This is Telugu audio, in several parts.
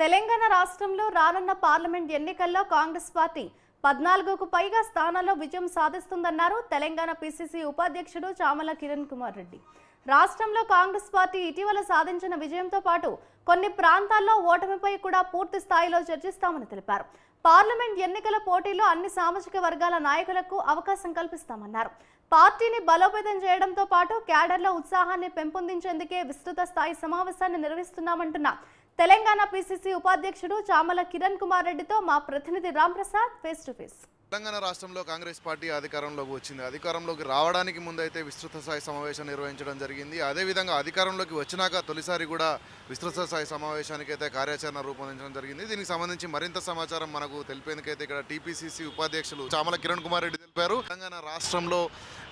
తెలంగాణ రాష్ట్రంలో రానున్న పార్లమెంట్ ఎన్నికల్లో కాంగ్రెస్ పార్టీ పద్నాలుగుకు పైగా స్థానాల్లో విజయం సాధిస్తుందన్నారు తెలంగాణ పిసిసి ఉపాధ్యక్షుడు చామల కిరణ్ కుమార్ రెడ్డి. రాష్ట్రంలో కాంగ్రెస్ పార్టీ ఇటీవల సాధించిన విజయంతో పాటు కొన్ని ప్రాంతాల్లో ఓటమిపై కూడా పూర్తి స్థాయిలో చర్చిస్తామని తెలిపారు. పార్లమెంట్ ఎన్నికల పోటీలో అన్ని సామాజిక వర్గాల నాయకులకు అవకాశం కల్పిస్తామన్నారు. పార్టీని బలోపేతం చేయడంతో పాటు క్యాడర్ల ఉత్సాహాన్ని పెంపొందించేందుకే విస్తృత స్థాయి సమావేశాన్ని నిర్వహిస్తున్నామంటున్నారు. తెలంగాణ పిసిసి ఉపాధ్యక్షుడు చామల కిరణ్ కుమార్ రెడ్డితో మా ప్రతినిధి Ramprasad face to face Telangana రాష్ట్రంలో కాంగ్రెస్ పార్టీ అధికారంలోకి వచ్చింది. అధికారంలోకి రావడానికి ముందైతే విస్తృత స్థాయి సమావేశం నిర్వహించడం జరిగింది. అదేవిధంగా అధికారంలోకి వచ్చినాక తొలిసారి కూడా విస్తృత స్థాయి సమావేశానికి అయితే కార్యాచరణ రూపొందించడం జరిగింది. దీనికి సంబంధించి మరింత సమాచారం మనకు తెలిపేందుకైతే ఇక్కడ టీపీసీసీ ఉపాధ్యక్షులు చామల కిరణ్ కుమార్ రెడ్డి చెప్పారు. తెలంగాణ రాష్ట్రంలో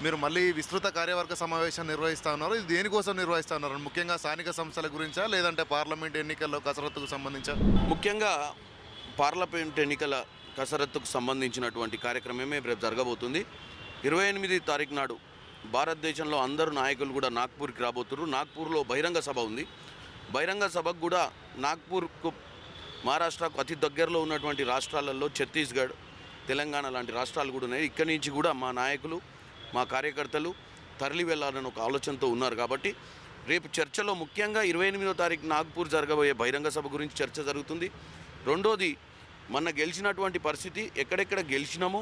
మీరు మళ్ళీ విస్తృత కార్యవర్గ సమావేశం నిర్వహిస్తా ఉన్నారు. ఇది దేనికోసం నిర్వహిస్తా ఉన్నారు? ముఖ్యంగా స్థానిక సంస్థల గురించా లేదంటే పార్లమెంట్ ఎన్నికల్లో కసరత్తుకు సంబంధించా? ముఖ్యంగా పార్లమెంట్ ఎన్నికల కసరత్తుకు సంబంధించినటువంటి కార్యక్రమమే రేపు జరగబోతుంది. ఇరవై ఎనిమిది తారీఖు నాడు భారతదేశంలో అందరు నాయకులు కూడా నాగ్పూర్కి రాబోతున్నారు నాగ్పూర్లో బహిరంగ సభ ఉంది. బహిరంగ సభకు కూడా నాగ్పూర్కు మహారాష్ట్రకు అతి దగ్గరలో ఉన్నటువంటి రాష్ట్రాలలో ఛత్తీస్గఢ్ తెలంగాణ లాంటి రాష్ట్రాలు కూడా ఉన్నాయి. ఇక్కడి నుంచి కూడా మా నాయకులు మా కార్యకర్తలు తరలి వెళ్ళాలని ఒక ఆలోచనతో ఉన్నారు. కాబట్టి రేపు చర్చలో ముఖ్యంగా ఇరవై ఎనిమిదో తారీఖు నాగ్పూర్ జరగబోయే బహిరంగ సభ గురించి చర్చ జరుగుతుంది. రెండోది మొన్న గెలిచినటువంటి పరిస్థితి ఎక్కడెక్కడ గెలిచినాము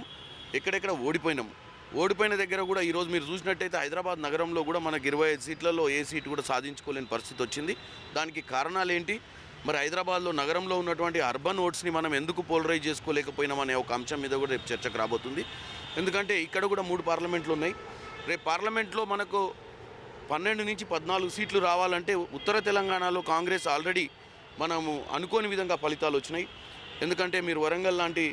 ఎక్కడెక్కడ ఓడిపోయినాము. ఓడిపోయిన దగ్గర కూడా ఈరోజు మీరు చూసినట్టయితే హైదరాబాద్ నగరంలో కూడా మనకి ఇరవై ఐదు సీట్లలో ఏ సీటు కూడా సాధించుకోలేని పరిస్థితి వచ్చింది. దానికి కారణాలు ఏంటి మరి హైదరాబాద్లో నగరంలో ఉన్నటువంటి అర్బన్ ఓట్స్ని మనం ఎందుకు పోలరైజ్ చేసుకోలేకపోయినామనే ఒక అంశం మీద కూడా రేపు చర్చకు రాబోతుంది. ఎందుకంటే ఇక్కడ కూడా మూడు పార్లమెంట్లు ఉన్నాయి. రేపు పార్లమెంట్లో మనకు పన్నెండు నుంచి పద్నాలుగు సీట్లు రావాలంటే ఉత్తర తెలంగాణలో కాంగ్రెస్ ఆల్రెడీ మనము అనుకోని విధంగా ఫలితాలు వచ్చినాయి. ఎందుకంటే మీరు వరంగల్ లాంటి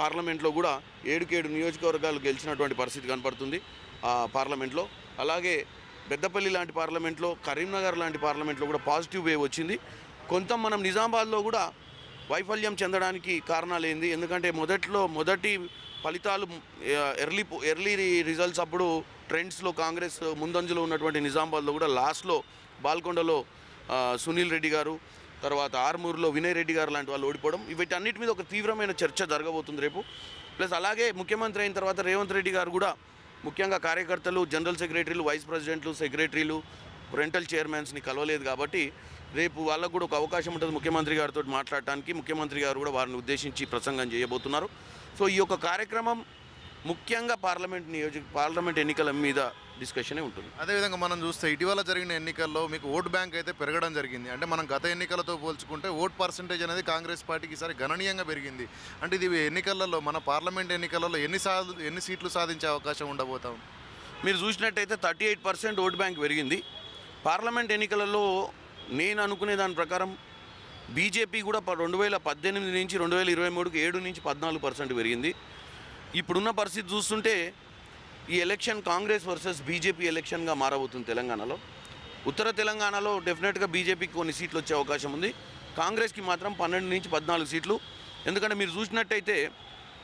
పార్లమెంట్లో కూడా ఏడుకేడు నియోజకవర్గాలు గెలిచినటువంటి పరిస్థితి కనపడుతుంది ఆ పార్లమెంట్లో. అలాగే పెద్దపల్లి లాంటి పార్లమెంట్లో కరీంనగర్ లాంటి పార్లమెంట్లో కూడా పాజిటివ్ వేవ్ వచ్చింది. కొంత మనం నిజామాబాద్లో కూడా వైఫల్యం చెందడానికి కారణాలు ఏంది ఎందుకంటే మొదట్లో మొదటి ఫలితాలు ఎర్లీ ఎర్లీ రిజల్ట్స్ అప్పుడు ట్రెండ్స్లో కాంగ్రెస్ ముందంజలో ఉన్నటువంటి నిజామాబాద్లో కూడా లాస్ట్లో బాల్కొండలో సునీల్ రెడ్డి గారు తర్వాత ఆర్మూర్లో వినయ్ రెడ్డి గారు లాంటి వాళ్ళు ఓడిపోవడం వీటన్నిటి మీద ఒక తీవ్రమైన చర్చ జరగబోతుంది రేపు. ప్లస్ అలాగే ముఖ్యమంత్రి అయిన తర్వాత రేవంత్ రెడ్డి గారు కూడా ముఖ్యంగా కార్యకర్తలు జనరల్ సెక్రటరీలు వైస్ ప్రెసిడెంట్లు సెక్రటరీలు రెంటల్ చైర్మన్స్ని కలవలేదు కాబట్టి రేపు వాళ్ళకు కూడా ఒక అవకాశం ఉంటుంది ముఖ్యమంత్రి గారితో మాట్లాడటానికి. ముఖ్యమంత్రి గారు కూడా వారిని ఉద్దేశించి ప్రసంగం చేయబోతున్నారు. సో ఈ యొక్క కార్యక్రమం ముఖ్యంగా పార్లమెంట్ నియోజక పార్లమెంట్ ఎన్నికల మీద డిస్కషనే ఉంటుంది. అదేవిధంగా మనం చూస్తే ఇటీవల జరిగిన ఎన్నికల్లో మీకు ఓట్ బ్యాంక్ అయితే పెరగడం జరిగింది. అంటే మనం గత ఎన్నికలతో పోల్చుకుంటే ఓట్ పర్సంటేజ్ అనేది కాంగ్రెస్ పార్టీకి ఈసారి గణనీయంగా పెరిగింది. అంటే ఇది ఎన్నికలలో మన పార్లమెంట్ ఎన్నికలలో ఎన్ని సాధ ఎన్ని సీట్లు సాధించే అవకాశం ఉండబోతాం? మీరు చూసినట్టయితే thirty eight percent vote bank పెరిగింది. పార్లమెంట్ ఎన్నికలలో నేను అనుకునే దాని ప్రకారం బీజేపీ కూడా ప- రెండు వేల పద్దెనిమిది నుంచి రెండు వేల ఇరవై మూడుకి ఏడు నుంచి పద్నాలుగు పర్సెంట్ పెరిగింది. ఇప్పుడున్న పరిస్థితి చూస్తుంటే ఈ ఎలక్షన్ కాంగ్రెస్ వర్సెస్ బీజేపీ ఎలక్షన్గా మారబోతుంది తెలంగాణలో. ఉత్తర తెలంగాణలో డెఫినెట్గా బీజేపీకి కొన్ని సీట్లు వచ్చే అవకాశం ఉంది. కాంగ్రెస్కి మాత్రం పన్నెండు నుంచి పద్నాలుగు సీట్లు. ఎందుకంటే మీరు చూసినట్టయితే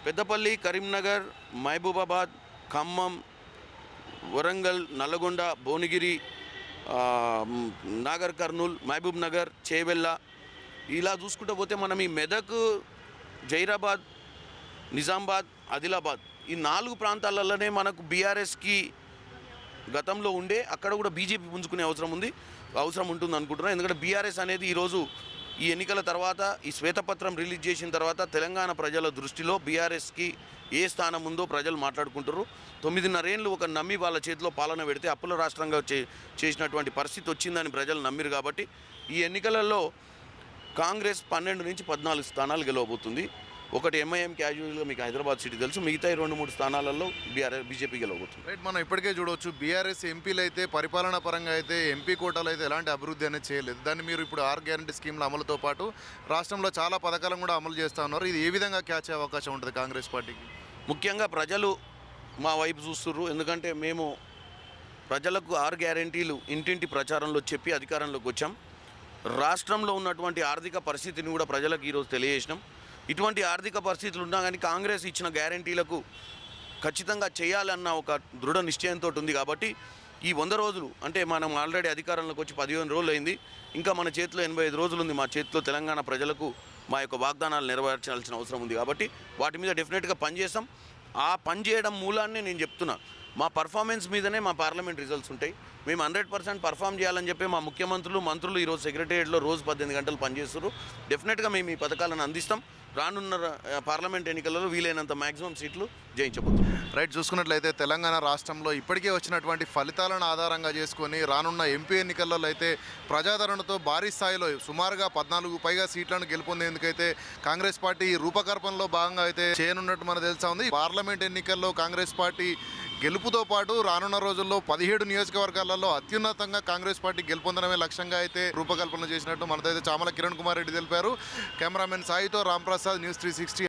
పెద్దపల్లి కరీంనగర్ మహబూబాబాద్ ఖమ్మం వరంగల్ నల్లగొండ భువనగిరి నాగర్ కర్నూల్ మహబూబ్ నగర్ చేవెళ్ళ ఇలా చూసుకుంటూ పోతే మనం ఈ మెదక్ జైరాబాద్ నిజామాబాద్ ఆదిలాబాద్ ఈ నాలుగు ప్రాంతాలలోనే మనకు బీఆర్ఎస్కి గతంలో ఉండే అక్కడ కూడా బీజేపీ పుంజుకునే అవసరం ఉంది అవసరం ఉంటుంది అనుకుంటున్నాను ఎందుకంటే బీఆర్ఎస్ అనేది ఈరోజు ఈ ఎన్నికల తర్వాత ఈ శ్వేతపత్రం రిలీజ్ చేసిన తర్వాత తెలంగాణ ప్రజల దృష్టిలో బీఆర్ఎస్కి ఏ స్థానం ఉందో ప్రజలు మాట్లాడుకుంటారు తొమ్మిదిన్నరేళ్ళు ఒక నమ్మి వాళ్ళ చేతిలో పాలన పెడితే అప్పుల రాష్ట్రంగా చే చేసినటువంటి పరిస్థితి వచ్చిందని ప్రజలు నమ్మిరు కాబట్టి ఈ ఎన్నికలలో కాంగ్రెస్ పన్నెండు నుంచి పద్నాలుగు స్థానాలు గెలవబోతుంది. ఒకటి ఎంఐఎం క్యాజువల్గా మీకు హైదరాబాద్ సిటీ తెలుసు. మిగతా ఈ రెండు మూడు స్థానాలలో బీఆర్ఎస్ బీజేపీ గెలవబోతుంది. రైట్ మనం ఇప్పటికే చూడవచ్చు బీఆర్ఎస్ ఎంపీలు అయితే పరిపాలనా పరంగా అయితే ఎంపీ కోటాలు అయితే ఎలాంటి అభివృద్ధి అనేది చేయలేదు. దాన్ని మీరు ఇప్పుడు ఆర్ గ్యారంటీ స్కీమ్ల అమలుతో పాటు రాష్ట్రంలో చాలా పథకాలను కూడా అమలు చేస్తూ ఉన్నారు. ఇది ఏ విధంగా క్యాచ్ అయ్యే అవకాశం ఉంటుంది కాంగ్రెస్ పార్టీకి? ముఖ్యంగా ప్రజలు మా వైపు చూస్తుర్రు. ఎందుకంటే మేము ప్రజలకు ఆరు గ్యారంటీలు ఇంటింటి ప్రచారంలో చెప్పి అధికారంలోకి వచ్చాం. రాష్ట్రంలో ఉన్నటువంటి ఆర్థిక పరిస్థితిని కూడా ప్రజలకు ఈరోజు తెలియజేసినాం. ఇటువంటి ఆర్థిక పరిస్థితులు ఉన్నా కానీ కాంగ్రెస్ ఇచ్చిన గ్యారంటీలకు ఖచ్చితంగా చేయాలన్న ఒక దృఢ నిశ్చయంతో ఉంది కాబట్టి ఈ వంద రోజులు అంటే మనం ఆల్రెడీ అధికారంలోకి వచ్చి పదిహేను రోజులు అయింది ఇంకా మన చేతిలో ఎనభై ఐదు రోజులు ఉంది మా చేతిలో తెలంగాణ ప్రజలకు మా యొక్క వాగ్దానాలు నెరవేర్చాల్సిన అవసరం ఉంది కాబట్టి వాటి మీద డెఫినెట్గా పనిచేస్తాం. ఆ పని చేయడం మూలాన్ని నేను చెప్తున్నా. మా పర్ఫార్మెన్స్ మీదనే మా పార్లమెంట్ రిజల్ట్స్ ఉంటాయి. మేము హండ్రెడ్ పర్సెంట్ పర్ఫామ్ చేయాలని చెప్పి మా ముఖ్యమంత్రులు మంత్రులు ఈరోజు సెక్రటేరియట్లో రోజు పద్దెనిమిది గంటలు పనిచేస్తారు డెఫినెట్గా మేము ఈ పథకాలను అందిస్తాం. రానున్న పార్లమెంట్ ఎన్నికలలో వీలైనంత మ్యాక్సిమం సీట్లు జయించబోతున్నాం. రైట్ చూసుకున్నట్లయితే తెలంగాణ రాష్ట్రంలో ఇప్పటికే వచ్చినటువంటి ఫలితాలను ఆధారంగా చేసుకొని రానున్న ఎంపీ ఎన్నికల్లో అయితే ప్రజాదరణతో భారీ స్థాయిలో సుమారుగా పద్నాలుగు పైగా సీట్లను గెలుపొందేందుకైతే కాంగ్రెస్ పార్టీ రూపకల్పనలో భాగంగా అయితే చేయనున్నట్టు మనకు తెలుసా ఉంది. పార్లమెంట్ ఎన్నికల్లో కాంగ్రెస్ పార్టీ గెలుపుతో పాటు రానున్న రోజుల్లో పదిహేడు నియోజకవర్గాలలో అత్యున్నతంగా కాంగ్రెస్ పార్టీ గెలుపొందడమే లక్ష్యంగా అయితే రూపకల్పన చేసినట్టు మనదైతే చామల కిరణ్ కుమార్ రెడ్డి తెలిపారు. కెమెరామెన్ సాయితో రాంప్రసాద్ న్యూస్ త్రీ సిక్స్టీ